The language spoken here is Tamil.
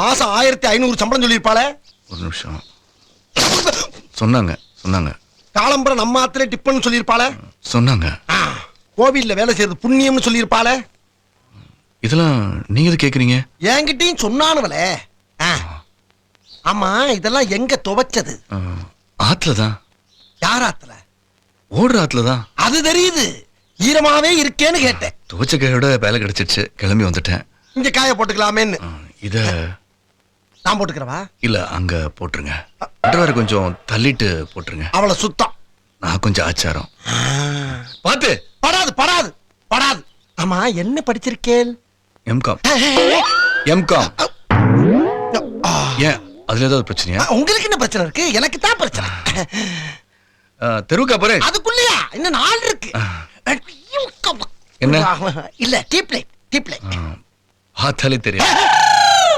மாசம் ஆயிரத்தி ஐநூறு சம்பளம் சொல்லியிருப்பாளே? ஒரு நிமிஷம். சொன்னாங்க சொன்னாங்க. காலம்பரம் நம்ம ஆத்திர டிப்பன் சொல்லியிருப்பாளே? சொன்னாங்க. கோவில்ல வேலை செய்யறது புண்ணியம்னு சொல்லியிருப்பாளே? இதெல்லாம் நீங்க எது கேக்குறீங்க? என்கிட்டயும் சொன்னானுவலே. ஆமா இதெல்லாம் எங்க துவைச்சது? ஆத்துல தான் யார் ஆத்துல? ஓடுற ஆத்துல தான் அது தெரியுது. ஈரமாவே இருக்கேன்னு கேட்டேன். துவச்ச கையோட வேலை கிடைச்சிருச்சு. கிளம்பி வந்துட்டேன். இங்க காய போட்டுக்கலாமேன்னு. இத நான் போட்டுக்கிறவா? இல்ல அங்க போட்டுருங்க. வேற கொஞ்சம் தள்ளிட்டு போட்டுருங்க. அவளை சுத்தம். நான் கொஞ்சம் ஆச்சாரம். பாத்து படாது படாது படாது. ஆமா என்ன படிச்சிருக்கேன் எம்காம் எம்காம் ஏன்? அதுல ஏதாவது பிரச்சனையா? உங்களுக்கு என்ன பிரச்சனை இருக்கு? எனக்கு தான் பிரச்சனை. தெருவுக்கா போறே அதுக்குள்ளயா? இன்னும் நாள் இருக்கு. என்ன? இல்ல டீப் லைட் டீப் லைட். பார்த்தாலே தெரியும்.